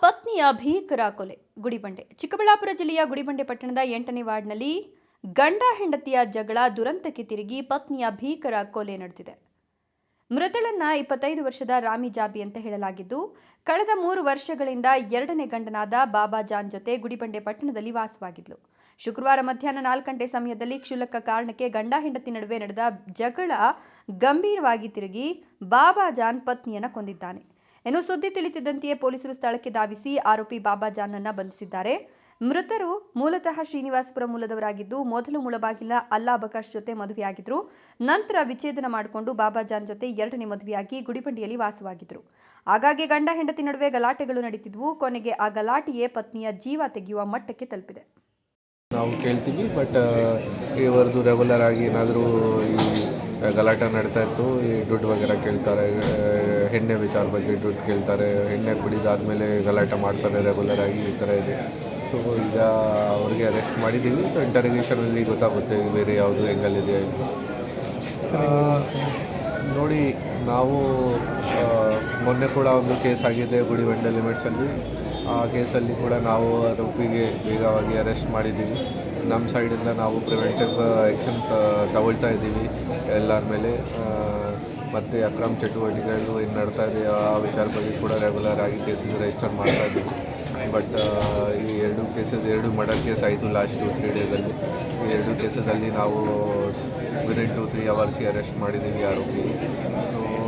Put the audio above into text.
ಪತ್ನಿಯ ಭೀಕರ ಕೊಲೆ. ಗುಡಿಬಂಡೆ. ಚಿಕ್ಕಬಳ್ಳಾಪುರ ಜಿಲ್ಲೆಯ ಗುಡಿಬಂಡೆ ಪಟ್ಟಣದ ಎಂಟನೇ ವಾರ್ಡ್ನಲ್ಲಿ ಗಂಡ ಹೆಂಡತಿಯ ಜಗಳ ದುರಂತಕ್ಕೆ ತಿರುಗಿ ಪತ್ನಿಯ ಭೀಕರ ಕೊಲೆ ನಡೆದಿದೆ. ಮೃತಳನ್ನ ಇಪ್ಪತ್ತೈದು ವರ್ಷದ ರಾಮಿ ಜಾಬಿ ಅಂತ ಹೇಳಲಾಗಿದ್ದು, ಕಳೆದ ಮೂರು ವರ್ಷಗಳಿಂದ ಎರಡನೇ ಗಂಡನಾದ ಬಾಬಾ ಜಾನ್ ಜೊತೆ ಗುಡಿಬಂಡೆ ಪಟ್ಟಣದಲ್ಲಿ ವಾಸವಾಗಿದ್ಲು. ಶುಕ್ರವಾರ ಮಧ್ಯಾಹ್ನ ನಾಲ್ಕು ಗಂಟೆ ಸಮಯದಲ್ಲಿ ಕ್ಷುಲ್ಲಕ ಕಾರಣಕ್ಕೆ ಗಂಡ ಹೆಂಡತಿ ನಡುವೆ ನಡೆದ ಜಗಳ ಗಂಭೀರವಾಗಿ ತಿರುಗಿ ಬಾಬಾ ಜಾನ್ ಪತ್ನಿಯನ್ನ ಕೊಂದಿದ್ದಾನೆ. ಇನ್ನು ಸುದ್ದಿ ತಿಳಿತಿದ್ದಂತೆಯೇ ಪೊಲೀಸರು ಸ್ಥಳಕ್ಕೆ ಧಾವಿಸಿ ಆರೋಪಿ ಬಾಬಾ ಜಾನ್ನನ್ನ ಬಂಧಿಸಿದ್ದಾರೆ. ಮೃತರು ಮೂಲತಃ ಶ್ರೀನಿವಾಸಪುರ ಮೂಲದವರಾಗಿದ್ದು, ಮೊದಲು ಮುಳಬಾಗಿಲ ಅಲ್ಲಾ ಬಕಾಶ್ ಜೊತೆ ಮದುವೆಯಾಗಿದ್ರು, ನಂತರ ವಿಚ್ಛೇದನ ಮಾಡಿಕೊಂಡು ಬಾಬಾ ಜಾನ್ ಜೊತೆ ಎರಡನೇ ಮದುವೆಯಾಗಿ ಗುಡಿಬಂಡಿಯಲ್ಲಿ ವಾಸವಾಗಿದ್ರು. ಆಗಾಗ್ಗೆ ಗಂಡ ಹೆಂಡತಿ ನಡುವೆ ಗಲಾಟೆಗಳು ನಡೀತಿದ್ವು. ಕೊನೆಗೆ ಆ ಗಲಾಟೆಯೇ ಪತ್ನಿಯ ಜೀವ ತೆಗೆಯುವ ಮಟ್ಟಕ್ಕೆ ತಲುಪಿದೆ. ನಾವು ಕೇಳ್ತೀವಿ, ಬಟ್ ಇವರದು ರೆಗ್ಯುಲರ್ ಆಗಿ ಏನಾದರೂ ಈ ಗಲಾಟೆ ನಡೀತಾ ಇತ್ತು. ಈ ದುಡ್ಡು ವಗೇರ ಕೇಳ್ತಾರೆ. ಹೆಣ್ಣೆ ವಿಚಾರ ಬಗ್ಗೆ ದುಡ್ಡು ಕೇಳ್ತಾರೆ. ಎಣ್ಣೆ ಕುಡಿದಾದ್ಮೇಲೆ ಗಲಾಟೆ ಮಾಡ್ತಾರೆ ರೆಗ್ಯುಲರ್ ಆಗಿ ಈ ಥರ ಇದೆ. ಸೊ ಈಗ ಅವ್ರಿಗೆ ಅರೆಸ್ಟ್ ಮಾಡಿದ್ದೀವಿ ಸೊ ಇಂಟರ್ಗೇಷನಲ್ಲಿ ಗೊತ್ತಾಗುತ್ತೆ ಬೇರೆ ಯಾವುದು ಹೆಂಗಲ್ಲಿದೆ ನೋಡಿ, ನಾವು ಮೊನ್ನೆ ಕೂಡ ಒಂದು ಕೇಸ್ ಆಗಿದೆ ಗುಡಿಬಂಡೆ ಲಿಮಿಟ್ಸಲ್ಲಿ ಆ ಕೇಸಲ್ಲಿ ಕೂಡ ನಾವು ಆರೋಪಿಗೆ ಬೇಗವಾಗಿ ಅರೆಸ್ಟ್ ಮಾಡಿದ್ದೀವಿ ನಮ್ಮ ಸೈಡಿಂದ ನಾವು ಪ್ರಿವೆಂಟಿವ್ ಆ್ಯಕ್ಷನ್ ತಗೊಳ್ತಾ ಇದ್ದೀವಿ ಎಲ್ಲರ ಮೇಲೆ. ಮತ್ತು ಅಕ್ರಮ ಚಟುವಟಿಕೆಗಳು ಏನು ನಡ್ತಾ ಇದೆ. ಆ ವಿಚಾರ ಬಗ್ಗೆ ಕೂಡ ರೆಗ್ಯುಲರ್ ಆಗಿ ಕೇಸಸ್ ರಿಜಿಸ್ಟರ್ ಮಾಡ್ತಾ ಇದ್ದೀವಿ. ಬಟ್ ಈ ಎರಡು ಕೇಸಸ್ ಎರಡು ಮರ್ಡರ್ ಕೇಸ್ ಆಯಿತು ಲಾಸ್ಟ್ ಟು ತ್ರೀ ಡೇಸಲ್ಲಿ ಈ ಎರಡು ಕೇಸಸಲ್ಲಿ ನಾವು ವಿದಿನ್ ಟು ತ್ರೀ ಅವರ್ಸ್ಗೆ ಅರೆಸ್ಟ್ ಮಾಡಿದ್ದೀವಿ ಆರೋಪಿ ಸೊ